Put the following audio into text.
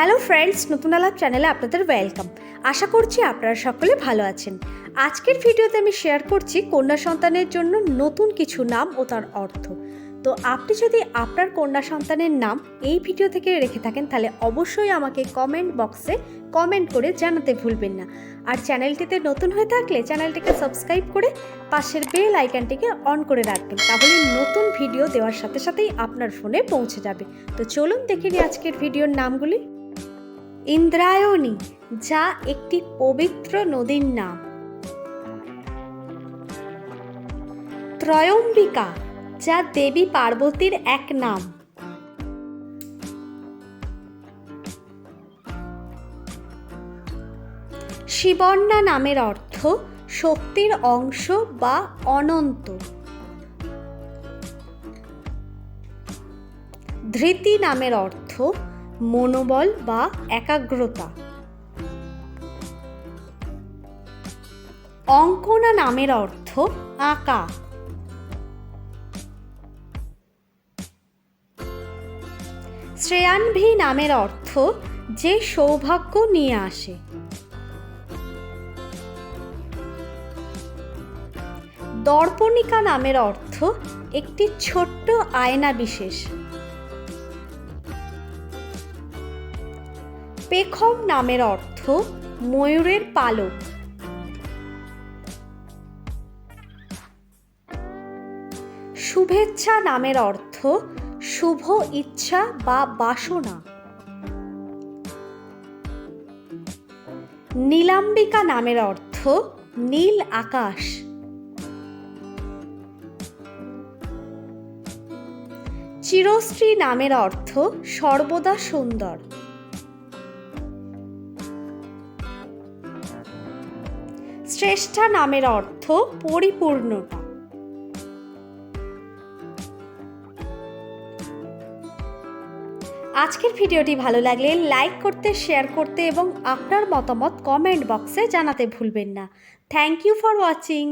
Hello friends, নতুন আলাপ চ্যানেলে আপনাদের ওয়েলকাম। আশা করছি আপনারা সকলে ভালো আছেন। আজকের ভিডিওতে আমি শেয়ার করছি কন্যা সন্তানের জন্য নতুন কিছু নাম ও তার অর্থ। তো আপনি যদি আপনার কন্যা সন্তানের নাম এই ভিডিও থেকে রেখে থাকেন, তাহলে অবশ্যই আমাকে কমেন্ট বক্সে কমেন্ট করে জানাতে ভুলবেন না। আর চ্যানেলটিতে নতুন হয়ে থাকলে চ্যানেলটিকে সাবস্ক্রাইব করে পাশের বেল আইকনটিকে অন করে রাখবেন, তাহলে নতুন ভিডিও দেওয়ার সাথে সাথেই আপনার ফোনে পৌঁছে যাবে। তো চলুন দেখে নিই আজকের ভিডিওর নামগুলি। ইন্দ্রায়ণী, যা একটি পবিত্র নদীর নাম। ত্রয়ম্বিকা, যা দেবী পার্বতীর এক নাম। শিবন্যা নামের অর্থ শক্তির অংশ বা অনন্ত। ধৃতি নামের অর্থ মনোবল বা একাগ্রতা। অঙ্কনা নামের অর্থ আঁকা। শ্রেয়ানভি নামের অর্থ যে সৌভাগ্য নিয়ে আসে। দর্পণিকা নামের অর্থ একটি ছোট্ট আয়না বিশেষ। পেখম নামের অর্থ ময়ূরের পালক। শুভেচ্ছা নামের অর্থ শুভ ইচ্ছা বা বাসনা। নীলাম্বিকা নামের অর্থ নীল আকাশ। চিরশ্রী নামের অর্থ সর্বদা সুন্দর। শ্রেষ্ঠা নামের অর্থ পরিপূর্ণতা। আজকের ভিডিওটি ভালো লাগলে লাইক করতে, শেয়ার করতে এবং আপনার মতামত কমেন্ট বক্সে জানাতে ভুলবেন না। Thank you for watching.